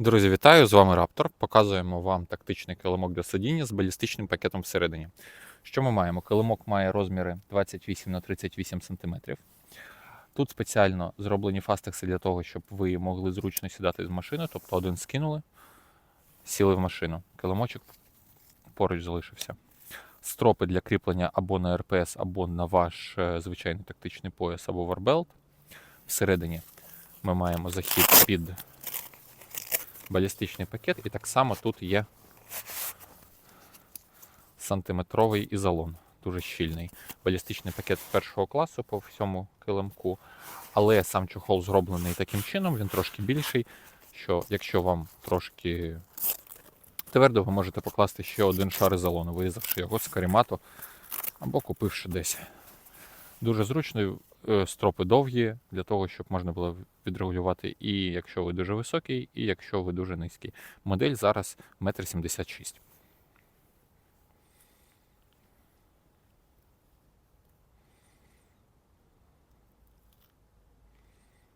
Друзі, вітаю! З вами Раптор. Показуємо вам тактичний килимок для сидіння з балістичним пакетом всередині. Що ми маємо? Килимок має розміри 28 на 38 см. Тут спеціально зроблені фастекси для того, щоб ви могли зручно сідати з машини, тобто один скинули, сіли в машину. Килимочок поруч залишився. Стропи для кріплення або на РПС, або на ваш е, звичайний тактичний пояс або варбелт. Всередині ми маємо захід під балістичний пакет, і так само тут є сантиметровий ізолон, дуже щільний. Балістичний пакет першого класу по всьому килимку, але сам чохол зроблений таким чином, він трошки більший, що якщо вам трошки твердо, ви можете покласти ще один шар ізолону, вирізавши його з карімату або купивши десь. Дуже зручно, стропи довгі, для того, щоб можна було відрегулювати і якщо ви дуже високий, і якщо ви дуже низький. Модель зараз 1,76 м.